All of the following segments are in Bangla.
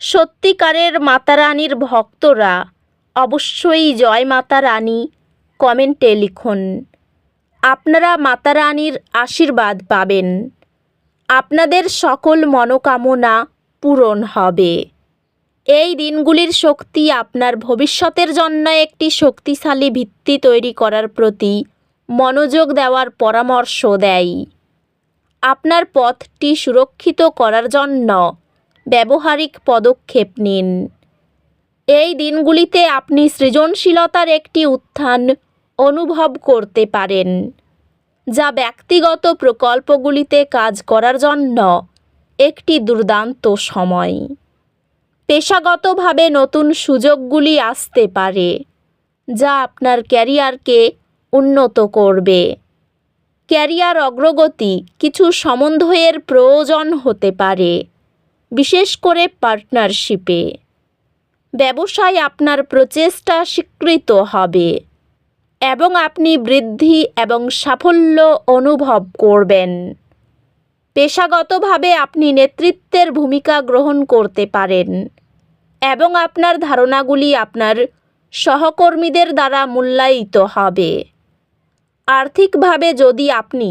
সত্যিকারের মাতারানীর ভক্তরা অবশ্যই জয় মাতা রানী কমেন্টে লিখুন। আপনারা মাতারানীর আশীর্বাদ পাবেন। আপনাদের সকল মনোকামনা পূরণ হবে। এই দিনগুলির শক্তি আপনার ভবিষ্যতের জন্য একটি শক্তিশালী ভিত্তি তৈরি করার প্রতি মনোযোগ দেওয়ার পরামর্শ দেয়। আপনার পথটি সুরক্ষিত করার জন্য ব্যবহারিক পদক্ষেপ নিন। এই দিনগুলিতে আপনি সৃজনশীলতার একটি উত্থান অনুভব করতে পারেন, যা ব্যক্তিগত প্রকল্পগুলিতে কাজ করার জন্য একটি দুর্দান্ত সময়। পেশাগতভাবে নতুন সুযোগগুলি আসতে পারে, যা আপনার ক্যারিয়ারকে উন্নত করবে। ক্যারিয়ার অগ্রগতি কিছু সমন্বয়ের প্রয়োজন হতে পারে। বিশেষ করে পার্টনারশিপে। ব্যবসায় আপনার প্রচেষ্টা স্বীকৃত হবে এবং আপনি বৃদ্ধি এবং সাফল্য অনুভব করবেন। পেশাগতভাবে আপনি নেতৃত্বের ভূমিকা গ্রহণ করতে পারেন এবং আপনার ধারণাগুলি আপনার সহকর্মীদের দ্বারা মূল্যায়িত হবে। আর্থিকভাবে যদি আপনি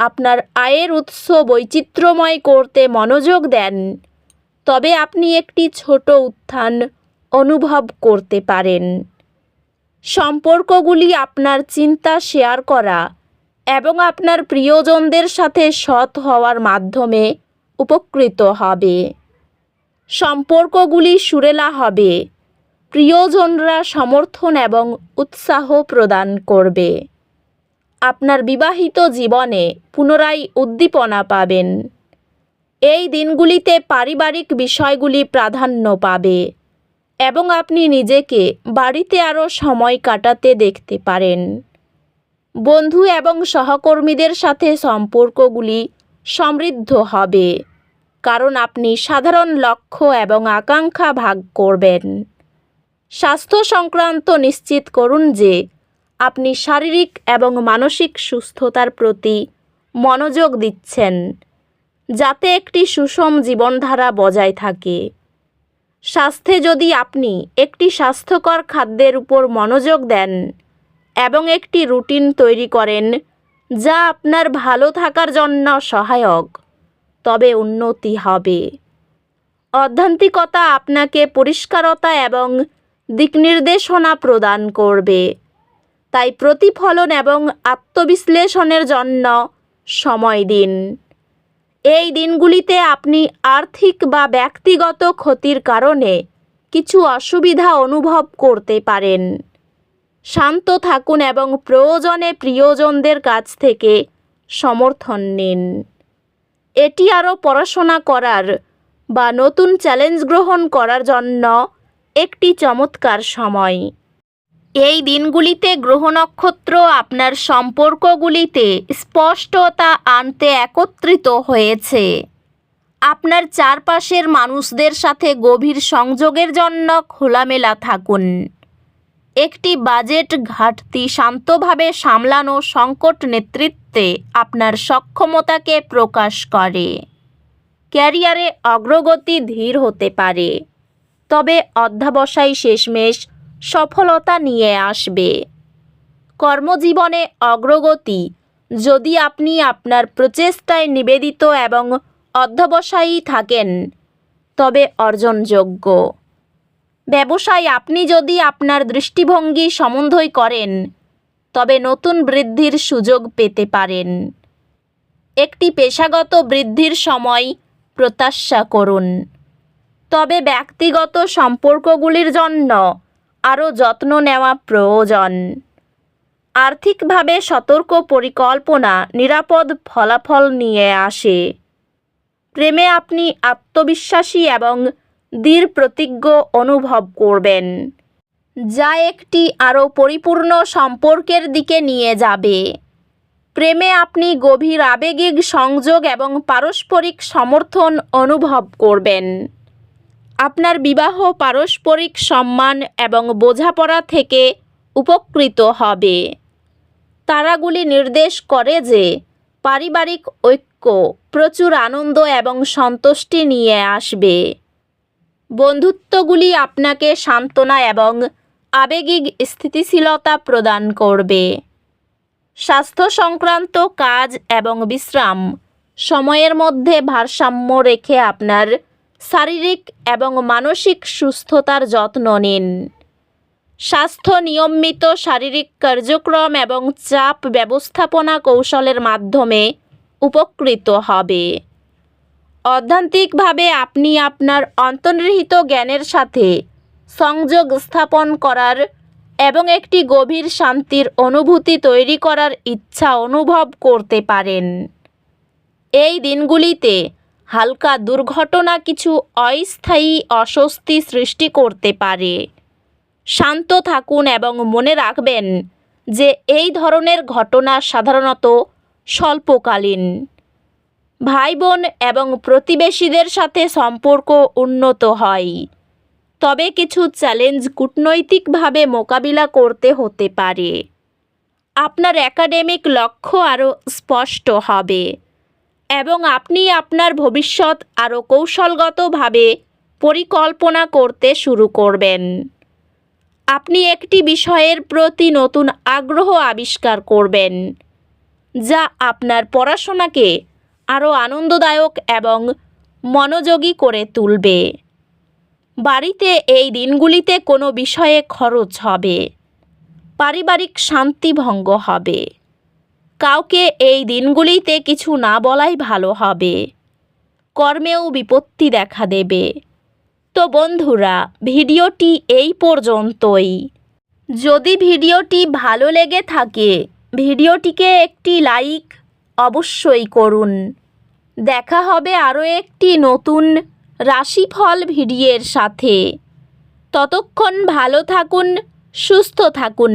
আপনার আয়ের উৎস বৈচিত্র্যময় করতে মনোযোগ দেন, তবে আপনি একটি ছোট উত্থান অনুভব করতে পারেন। সম্পর্কগুলি আপনার চিন্তা শেয়ার করা এবং আপনার প্রিয়জনদের সাথে সৎ হওয়ার মাধ্যমে উপকৃত হবে। সম্পর্কগুলি সুরেলা হবে, প্রিয়জনরা সমর্থন এবং উৎসাহ প্রদান করবে। আপনার বিবাহিত জীবনে পুনরায় উদ্দীপনা পাবেন। এই দিনগুলিতে পারিবারিক বিষয়গুলি প্রাধান্য পাবে এবং আপনি নিজেকে বাড়িতে আরও সময় কাটাতে দেখতে পারেন। বন্ধু এবং সহকর্মীদের সাথে সম্পর্কগুলি সমৃদ্ধ হবে, কারণ আপনি সাধারণ লক্ষ্য এবং আকাঙ্ক্ষা ভাগ করবেন। স্বাস্থ্য সংক্রান্ত নিশ্চিত করুন যে আপনি শারীরিক এবং মানসিক সুস্থতার প্রতি মনোযোগ দিচ্ছেন, যাতে একটি সুষম জীবনধারা বজায় থাকে। স্বাস্থ্যে যদি আপনি একটি স্বাস্থ্যকর খাদ্যের উপর মনোযোগ দেন এবং একটি রুটিন তৈরি করেন, যা আপনার ভালো থাকার জন্য সহায়ক, তবে উন্নতি হবে। অধ্যান্তিকতা আপনাকে পরিষ্কারতা এবং দিকনির্দেশনা প্রদান করবে। তাই প্রতিফলন এবং আত্মবিশ্লেষণের জন্য সময় দিন। এই দিনগুলিতে আপনি আর্থিক বা ব্যক্তিগত ক্ষতির কারণে কিছু অসুবিধা অনুভব করতে পারেন। শান্ত থাকুন এবং প্রয়োজনে প্রিয়জনদের কাছ থেকে সমর্থন নিন। এটি আরও পড়াশোনা করার বা নতুন চ্যালেঞ্জ গ্রহণ করার জন্য একটি চমৎকার সময়। এই দিনগুলিতে গ্রহ নক্ষত্র আপনার সম্পর্কগুলিতে স্পষ্টতা আনতে একত্রিত হয়েছে। আপনার চারপাশের মানুষদের সাথে গভীর সংযোগের জন্য খোলামেলা থাকুন। একটি বাজেট ঘাটতি শান্তভাবে সামলানো সংকট নেতৃত্বে আপনার সক্ষমতাকে প্রকাশ করে। ক্যারিয়ারে অগ্রগতি ধীর হতে পারে। তবে অধ্যাবসায় শেষমেশ সফলতা নিয়ে আসবে। কর্মজীবনে অগ্রগতি, যদি আপনি আপনার প্রচেষ্টায় নিবেদিত এবং অধ্যবসায়ী থাকেন, তবে অর্জনযোগ্য। ব্যবসায় আপনি যদি আপনার দৃষ্টিভঙ্গি সমন্বয় করেন, তবে নতুন বৃদ্ধির সুযোগ পেতে পারেন। একটি পেশাগত বৃদ্ধির সময় প্রত্যাশা করুন। তবে ব্যক্তিগত সম্পর্কগুলির জন্য আরও যত্ন নেওয়া প্রয়োজন। আর্থিকভাবে সতর্ক পরিকল্পনা নিরাপদ ফলাফল নিয়ে আসে। প্রেমে আপনি আত্মবিশ্বাসী এবং দৃঢ় প্রতিজ্ঞ অনুভব করবেন। যা একটি আরও পরিপূর্ণ সম্পর্কের দিকে নিয়ে যাবে। প্রেমে আপনি গভীর আবেগিক সংযোগ এবং পারস্পরিক সমর্থন অনুভব করবেন। আপনার বিবাহ, পারস্পরিক সম্মান এবং বোঝাপড়া থেকে উপকৃত হবে। তারাগুলি নির্দেশ করে যে পারিবারিক ঐক্য, প্রচুর আনন্দ এবং সন্তুষ্টি নিয়ে আসবে। বন্ধুত্বগুলি আপনাকে সান্ত্বনা এবং আবেগিক স্থিতিশীলতা প্রদান করবে। স্বাস্থ্য সংক্রান্ত কাজ এবং বিশ্রাম, সময়ের মধ্যে ভারসাম্য রেখে আপনার শারীরিক এবং মানসিক সুস্থতার যত্ন নিন। স্বাস্থ্য নিয়মিত শারীরিক কার্যক্রম এবং চাপ ব্যবস্থাপনা কৌশলের মাধ্যমে উপকৃত হবে। অধ্যান্তিকভাবে আপনি আপনার অন্তর্নিহিত জ্ঞানের সাথে সংযোগ স্থাপন করার এবং একটি গভীর শান্তির অনুভূতি তৈরি করার ইচ্ছা অনুভব করতে পারেন। এই দিনগুলিতে হালকা দুর্ঘটনা কিছু অস্থায়ী অস্বস্তি সৃষ্টি করতে পারে। শান্ত থাকুন এবং মনে রাখবেন যে এই ধরনের ঘটনা সাধারণত স্বল্পকালীন। ভাই বোন এবং প্রতিবেশীদের সাথে সম্পর্ক উন্নত হয়। তবে কিছু চ্যালেঞ্জ কূটনৈতিকভাবে মোকাবিলা করতে হতে পারে। আপনার একাডেমিক লক্ষ্য আরও স্পষ্ট হবে। এবং আপনি আপনার ভবিষ্যৎ আরও কৌশলগতভাবে পরিকল্পনা করতে শুরু করবেন। আপনি একটি বিষয়ের প্রতি নতুন আগ্রহ আবিষ্কার করবেন, যা আপনার পড়াশোনাকে আরও আনন্দদায়ক এবং মনোযোগী করে তুলবে। বাড়িতে এই দিনগুলিতে কোনো বিষয়ে খরচ হবে, পারিবারিক শান্তি ভঙ্গ হবে। কাউকে এই দিনগুলিতে কিছু না বলাই ভালো হবে। কর্মেও বিপত্তি দেখা দেবে। তো বন্ধুরা, ভিডিওটি এই পর্যন্তই। যদি ভিডিওটি ভালো লেগে থাকে, ভিডিওটিকে একটি লাইক অবশ্যই করুন। দেখা হবে আরও একটি নতুন রাশিফল ভিডিওর সাথে। ততক্ষণ ভালো থাকুন, সুস্থ থাকুন।